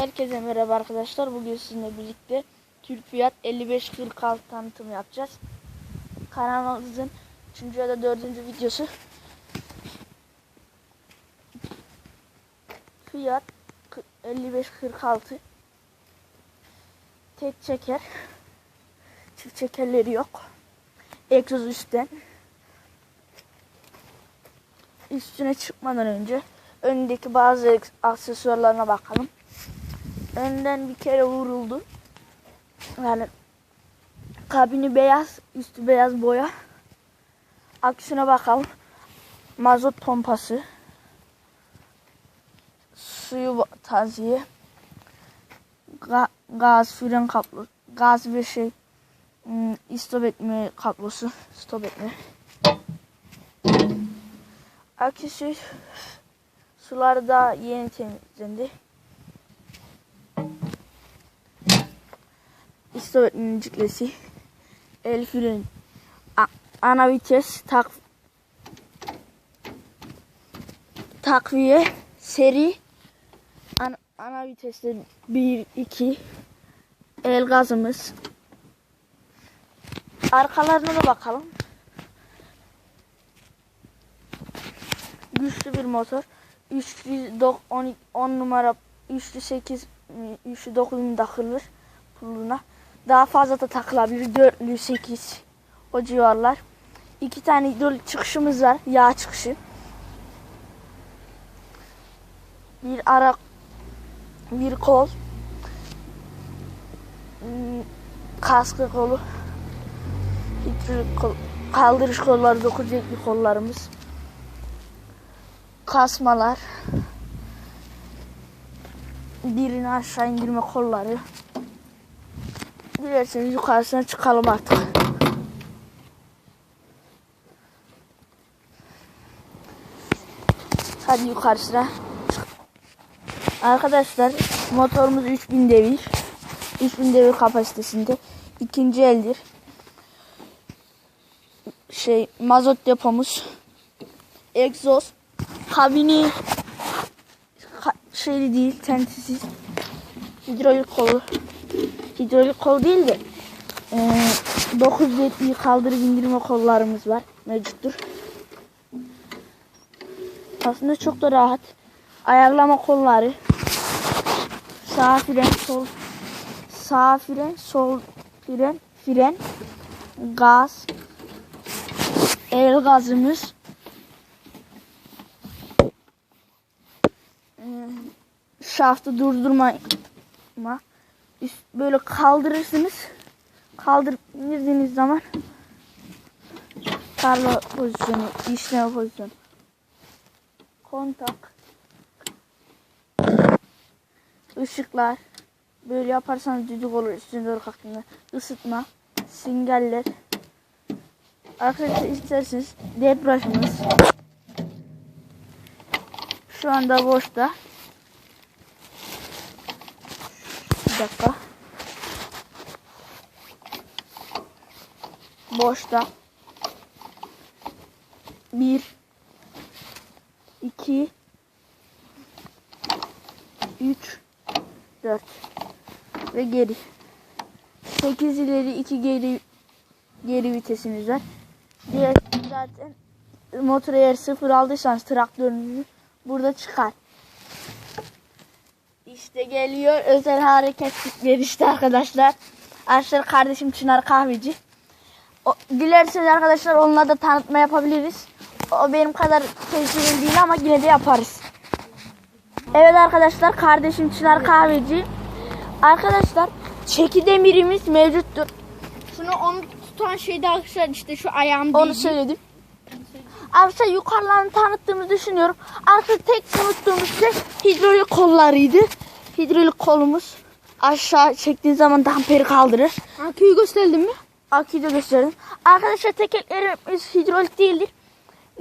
Herkese merhaba arkadaşlar. Bugün sizinle birlikte Türk Fiyat 5546 tanıtımı yapacağız. Kanalımızın 3. ya da 4. videosu. Fiyat 5546 Tek çeker. Çift çekerleri yok. Egzoz üstten. Üstüne çıkmadan önce öndeki bazı aksesuarlarına bakalım. Önden bir kere vuruldu. Yani kabini beyaz, üstü beyaz boya. Aksine bakalım. Mazot pompası. Suyu taziye. Ga- gaz fren kablo. Gaz ve şey ım, istop etme kablosu. Stop etme. Aküsü Sular da yeni temizlendi. İstop ciklesi. El freni. A- ana vites tak takviye seri ana, ana viteste 1 2 el gazımız arkalarına da bakalım güçlü bir motor 310 10 numara 308 309 takılır puluna. Daha fazla da takılabilir. 4'lü 8 o civarlar. İki tane hidrolik çıkışımız var. Yağ çıkışı. Bir ara bir kol. Hmm, Kaskı kolu. Kol. Kaldırış kolları, dokuz ekli kollarımız kasmalar, birini aşağı indirme kolları. Dilerseniz yukarısına çıkalım artık. Hadi yukarısına. Arkadaşlar motorumuz 3000 devir. 3000 devir kapasitesinde. ikinci eldir. Şey mazot depomuz. Egzoz kabini ka- şeyli değil tentisiz hidrolik kolu hidrolik kol değil de e, 970 kaldırıp indirme kollarımız var mevcuttur. Aslında çok da rahat. Ayarlama kolları sağ fren sol sağ fren sol fren fren gaz el gazımız. Şaftı durdurma ma- üst- böyle kaldırırsınız. Kaldırıp indirdiğiniz zaman tarla pozisyonu, işleme pozisyonu. Kontak. Işıklar. Böyle yaparsanız düdük olur üstüne doğru kalktığında. Isıtma. Sinyaller. Arkadaşlar isterseniz debriyajımız. Şu anda boşta. Bir dakika. Boşta. Bir. iki, Üç. Dört. Ve geri. Sekiz ileri iki geri geri vitesimiz var. Diğer zaten motoru eğer sıfır aldıysanız traktörünüzü burada çıkar. İşte geliyor özel hareketlikler işte arkadaşlar. Arkadaşlar kardeşim Çınar Kahveci. O, dilerseniz arkadaşlar onunla da tanıtma yapabiliriz. O benim kadar tecrübeli değil ama yine de yaparız. Evet arkadaşlar kardeşim Çınar Kahveci. Arkadaşlar çeki demirimiz mevcuttur. Şunu onu tutan şey de arkadaşlar işte şu ayağım Onu değil. söyledim. Arkadaşlar yukarılarını tanıttığımı düşünüyorum. Arkadaşlar tek unuttuğumuz şey hidrolik kollarıydı. Hidrolik kolumuz aşağı çektiği zaman damperi kaldırır. Aküyü gösterdin mi? Aküyü de gösterdim. Arkadaşlar tekerlerimiz hidrolik değildir.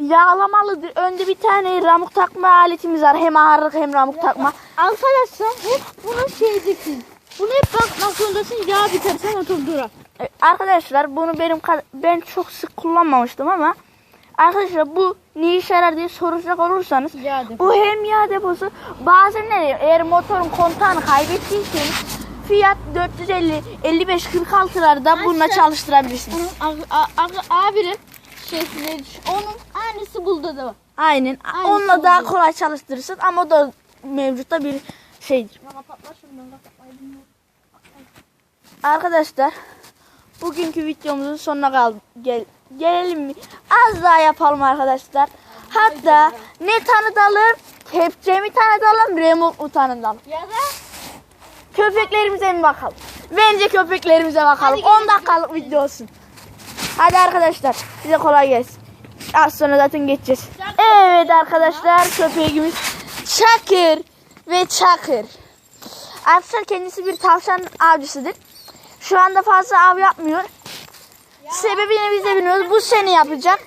Yağlamalıdır. Önde bir tane ramuk takma aletimiz var. Hem ağırlık hem ramuk takma. Arkadaşlar hep bunu şeydesin. Bunu hep bakmak zorundasın. Yağ biterse motor durar. Arkadaşlar bunu benim ben çok sık kullanmamıştım ama arkadaşlar bu ne işe yarar diye soracak olursanız bu hem yağ deposu bazen ne eğer motorun kontağını kaybettiyseniz Fiat 450 55 46'larda bununla Aslında- çalıştırabilirsiniz. Bunun a- a- a- abimin şeysinde onun aynısı burada da var. Aynen. Aynı Onunla daha kolay çalıştırırsın ama o da mevcutta bir bilmiyorum. Arkadaşlar bugünkü videomuzun sonuna. Gel, gelelim mi? Az daha yapalım arkadaşlar. Hatta ne tanıtalım? Kepçe mi tanıtalım? Remote mu tanıtalım? Ya da Köpeklerimize mi bakalım? Bence köpeklerimize bakalım. Hadi 10 dakikalık video olsun. Hadi arkadaşlar size kolay gelsin. Az sonra zaten geçeceğiz. Evet arkadaşlar köpeğimiz Çakır ve Çakır. Arkadaşlar kendisi bir tavşan avcısıdır. Şu anda fazla av yapmıyor. Sebebini biz de bilmiyoruz. Bu sene yapacak.